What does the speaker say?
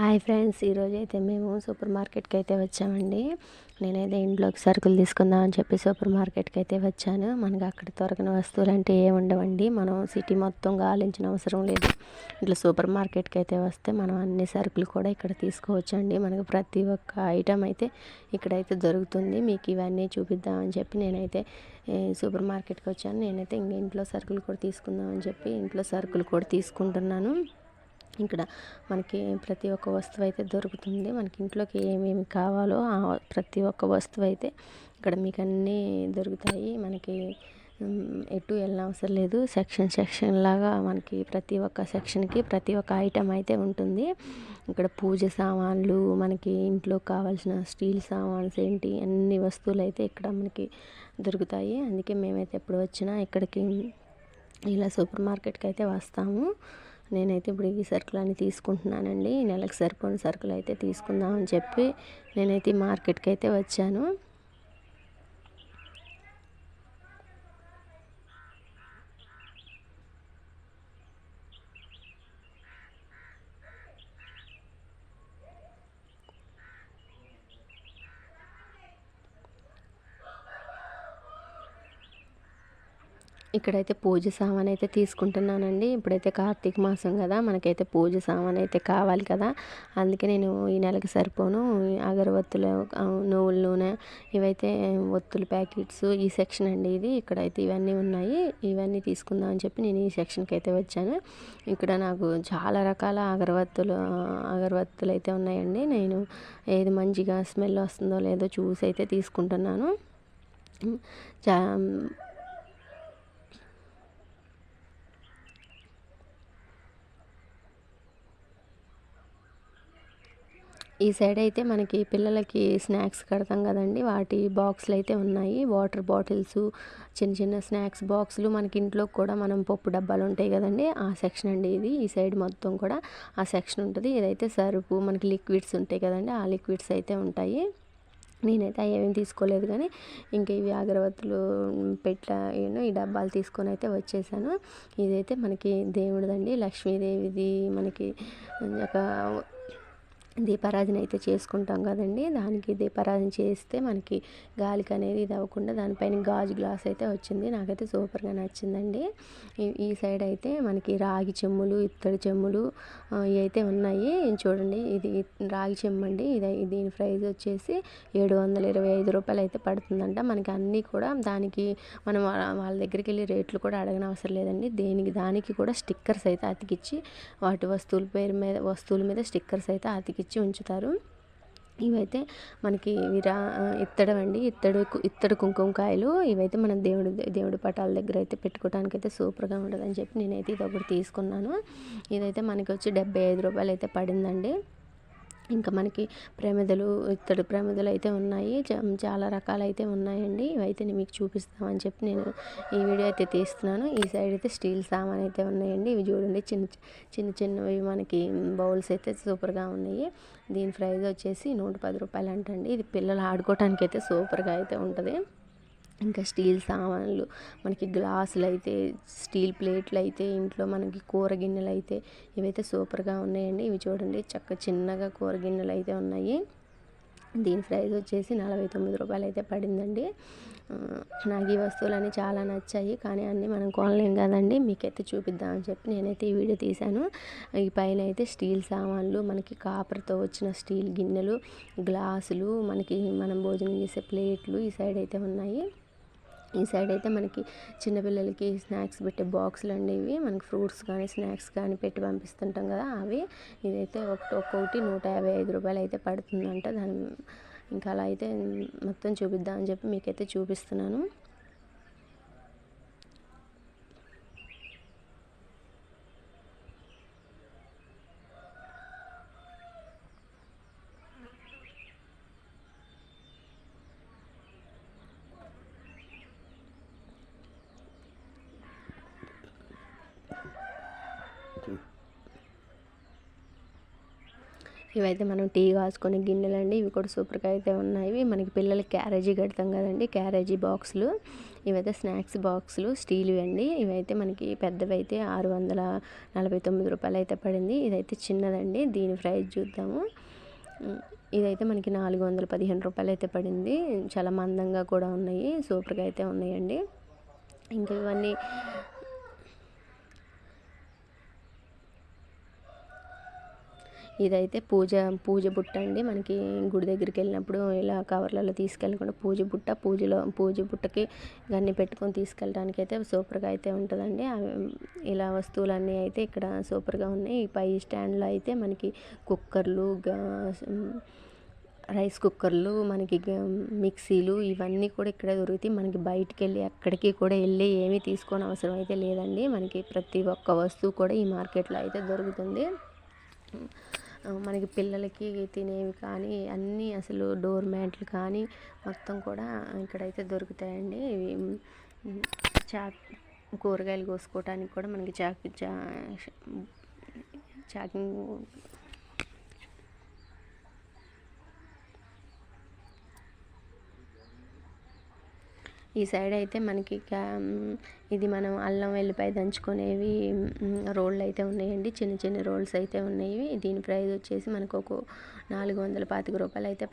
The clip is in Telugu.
హాయ్ ఫ్రెండ్స్ ఈరోజు అయితే మేము సూపర్ మార్కెట్కి అయితే వచ్చామండి. నేనైతే ఇంట్లోకి సరుకులు తీసుకుందాం అని చెప్పి సూపర్ మార్కెట్కి అయితే వచ్చాను. మనకి అక్కడ దొరకని వస్తువులు అంటే ఏముండవండి మనం సిటీ మొత్తం గాలించిన అవసరం లేదు. ఇట్లా సూపర్ మార్కెట్కి అయితే వస్తే మనం అన్ని సరుకులు కూడా ఇక్కడ తీసుకోవచ్చండి. మనకు ప్రతి ఒక్క ఐటెం అయితే ఇక్కడైతే దొరుకుతుంది. మీకు ఇవన్నీ చూపిద్దామని చెప్పి నేనైతే సూపర్ మార్కెట్కి వచ్చాను. నేనైతే ఇంక ఇంట్లో సరుకులు కూడా తీసుకుందామని చెప్పి ఇంట్లో సరుకులు కూడా తీసుకుంటున్నాను. ఇక్కడ మనకి ప్రతి ఒక్క వస్తువు అయితే దొరుకుతుంది. మనకి ఇంట్లోకి ఏమేమి కావాలో ఆ ప్రతి ఒక్క వస్తువు అయితే ఇక్కడ మీకు అన్నీ దొరుకుతాయి. మనకి ఎటు వెళ్ళిన అవసరం లేదు. సెక్షన్ సెక్షన్ లాగా మనకి ప్రతి ఒక్క సెక్షన్కి ప్రతి ఒక్క ఐటెం అయితే ఉంటుంది. ఇక్కడ పూజ సామాన్లు మనకి ఇంట్లో కావాల్సిన స్టీల్ సామాన్స్ ఏంటి అన్ని వస్తువులు అయితే ఇక్కడ మనకి దొరుకుతాయి. అందుకే మేమైతే ఎప్పుడు వచ్చినా ఇక్కడికి ఇలా సూపర్ మార్కెట్కి అయితే వస్తాము. నేనైతే ఇప్పుడు ఈ సరుకులు అన్నీ తీసుకుంటున్నానండి. ఈ నెలకు సరిపోని సరుకులు అయితే తీసుకుందామని చెప్పి నేనైతే మార్కెట్కి అయితే వచ్చాను. ఇక్కడైతే పూజ సామాన్ అయితే తీసుకుంటున్నానండి. ఇప్పుడైతే కార్తీక మాసం కదా మనకైతే పూజ సామాన్ అయితే కావాలి కదా. అందుకే నేను ఈ నెలకి సరిపోను. అగరబత్తులు నువ్వుల నూనె ఇవైతే ఒత్తుల ప్యాకెట్స్ ఈ సెక్షన్ అండి ఇది. ఇక్కడైతే ఇవన్నీ ఉన్నాయి. ఇవన్నీ తీసుకుందాం అని చెప్పి నేను ఈ సెక్షన్కి అయితే వచ్చాను. ఇక్కడ నాకు చాలా రకాల అగరబత్తులు అగరబత్తులు అయితే ఉన్నాయండి. నేను ఏది మంచిగా స్మెల్ వస్తుందో లేదో చూసి అయితే తీసుకుంటున్నాను. చా ఈ సైడ్ అయితే మనకి పిల్లలకి స్నాక్స్ కడతాం కదండి. వాటి బాక్సులు అయితే ఉన్నాయి. వాటర్ బాటిల్స్ చిన్న చిన్న స్నాక్స్ బాక్సులు మనకి ఇంట్లో కూడా మనం పప్పు డబ్బాలు ఉంటాయి కదండి. ఆ సెక్షన్ అండి ఇది. ఈ సైడ్ మొత్తం కూడా ఆ సెక్షన్ ఉంటుంది. ఇదైతే సరుపు మనకి లిక్విడ్స్ ఉంటాయి కదండి ఆ లిక్విడ్స్ అయితే ఉంటాయి. నేనైతే ఏమీ తీసుకోలేదు కానీ ఇంకా ఇవి అగరబత్తులు పెట్ట ఈ డబ్బాలు తీసుకొని అయితే వచ్చేసాను. ఇదైతే మనకి దేవుడిదండి. లక్ష్మీదేవిది మనకి ఒక దీపారాధన అయితే చేసుకుంటాం కదండి. దానికి దీపారాధన చేస్తే మనకి గాలికి అనేది ఇది అవ్వకుండా దానిపైన గాజు గ్లాస్ అయితే వచ్చింది. నాకైతే సూపర్గా నచ్చిందండి. ఈ సైడ్ అయితే మనకి రాగి చెమ్ములు ఇత్తడి చెమ్ములు అయితే ఉన్నాయి. చూడండి ఇది రాగి చెమ్ము అండి. ఇది దీని ప్రైస్ వచ్చేసి ఏడు వందల ఇరవై ఐదు రూపాయలు అయితే పడుతుందంట. మనకి అన్నీ కూడా దానికి మనం వాళ్ళ దగ్గరికి వెళ్ళి రేట్లు కూడా అడగనవసరం అవసరం లేదండి. దేనికి దానికి కూడా స్టిక్కర్స్ అయితే అతికిచ్చి వాటి వస్తువుల పేరు మీద వస్తువుల మీద స్టిక్కర్స్ అయితే అతికిచ్చి ఇచ్చి ఉంచుతారు. ఇవైతే మనకి విరా ఇత్తడం అండి ఇత్తడు ఇత్తడి కుంకుమకాయలు ఇవైతే మన దేవుడి దేవుడి పటాల దగ్గర అయితే పెట్టుకోవడానికి అయితే సూపర్గా ఉంటుందని చెప్పి నేనైతే ఇది ఒకటి తీసుకున్నాను. ఇదైతే మనకి వచ్చి డెబ్బై ఐదు రూపాయలు అయితే పడిందండి. ఇంకా మనకి ప్రమిదలు ఇత్తడి ప్రమిదలు అయితే ఉన్నాయి. చాలా రకాలు అయితే ఉన్నాయండి. ఇవైతే నేను మీకు చూపిస్తామని చెప్పి నేను ఈ వీడియో అయితే తీస్తున్నాను. ఈ సైడ్ అయితే స్టీల్ సామాన్ అయితే ఉన్నాయండి. ఇవి చూడండి చిన్న చిన్న చిన్నవి మనకి బౌల్స్ అయితే సూపర్గా ఉన్నాయి. దీని ప్రైస్ వచ్చేసి నూట పది రూపాయలు అంటండి ఇది పిల్లలు ఆడుకోవటానికి అయితే సూపర్గా అయితే ఉంటుంది. ఇంకా స్టీల్ సామాన్లు మనకి గ్లాసులు అయితే స్టీల్ ప్లేట్లు అయితే ఇంట్లో మనకి కూర గిన్నెలు అయితే ఇవైతే సూపర్గా ఉన్నాయండి. ఇవి చూడండి చక్క చిన్నగా కూర గిన్నెలు అయితే ఉన్నాయి. దీని ప్రైస్ వచ్చేసి నలభై తొమ్మిది రూపాయలు అయితే పడిందండి నాకు ఈ వస్తువులన్నీ చాలా నచ్చాయి కానీ అన్నీ మనం కొనలేం కదండి. మీకైతే చూపిద్దాం అని చెప్పి నేనైతే ఈ వీడియో తీశాను. ఈ పైన అయితే స్టీల్ సామాన్లు మనకి కాపర్తో వచ్చిన స్టీల్ గిన్నెలు గ్లాసులు మనకి మనం భోజనం చేసే ప్లేట్లు ఈ సైడ్ అయితే ఉన్నాయి. ఈ సైడ్ అయితే మనకి చిన్నపిల్లలకి స్నాక్స్ పెట్టే బాక్సులు అండి ఇవి. మనకి ఫ్రూట్స్ కానీ స్నాక్స్ కానీ పెట్టి పంపిస్తుంటాం కదా అవి. ఇదైతే ఒక్కొక్కటి నూట యాభై ఐదు రూపాయలు అయితే పడుతుందంట. దాని ఇంకా అలా అయితే మొత్తం చూపిద్దామని చెప్పి మీకైతే చూపిస్తున్నాను. ఇవైతే మనం టీ కాసుకునే గిన్నెలు అండి ఇవి కూడా సూపర్గా అయితే ఉన్నాయి. మనకి పిల్లలకి క్యారేజీ కడతాం కదండి క్యారేజీ బాక్సులు. ఇవైతే స్నాక్స్ బాక్సులు స్టీల్ అండి. ఇవైతే మనకి పెద్దవి అయితే ఆరు వందల నలభై తొమ్మిది రూపాయలు అయితే పడింది. ఇదైతే చిన్నదండి దీని ప్రైస్ చూద్దాము. ఇదైతే మనకి నాలుగు వందల పదిహేను రూపాయలు అయితే పడింది. చాలా మందంగా కూడా ఉన్నాయి సూపర్గా అయితే ఉన్నాయండి. ఇంకా ఇవన్నీ ఇదైతే పూజ పూజ బుట్ట అండి. మనకి గుడి దగ్గరికి వెళ్ళినప్పుడు ఇలా కవర్లలో తీసుకెళ్ళకుండా పూజ బుట్ట పూజలో పూజ బుట్టకి ఇవన్నీ పెట్టుకొని తీసుకెళ్ళడానికి అయితే సూపర్గా అయితే ఉంటుందండి. ఇలా వస్తువులన్నీ అయితే ఇక్కడ సూపర్గా ఉన్నాయి. ఈ పై స్టాండ్లో అయితే మనకి కుక్కర్లు రైస్ కుక్కర్లు మనకి మిక్సీలు ఇవన్నీ కూడా ఇక్కడే దొరుకుతాయి. మనకి బయటికి వెళ్ళి ఎక్కడికి కూడా వెళ్ళి ఏమీ తీసుకోని అవసరం అయితే లేదండి. మనకి ప్రతి ఒక్క వస్తువు కూడా ఈ మార్కెట్లో అయితే దొరుకుతుంది. మనకి పిల్లలకి తినేవి కానీ అన్నీ అసలు డోర్ మ్యాట్లు కానీ మొత్తం కూడా ఇక్కడైతే దొరుకుతాయండి. ఇవి చాక్ కూరగాయలు కోసుకోవటానికి కూడా మనకి చాకు చా చాకింగ్ ఈ సైడ్ అయితే మనకి ఇది మనం అల్లం వెల్లిపాయ దంచుకునేవి రోళ్ళు అయితే ఉన్నాయండి. చిన్న చిన్న రోల్స్ అయితే ఉన్నాయి దీని ప్రైస్ వచ్చేసి మనకు ఒక నాలుగు వందల పాతిక రూపాయలు అయితే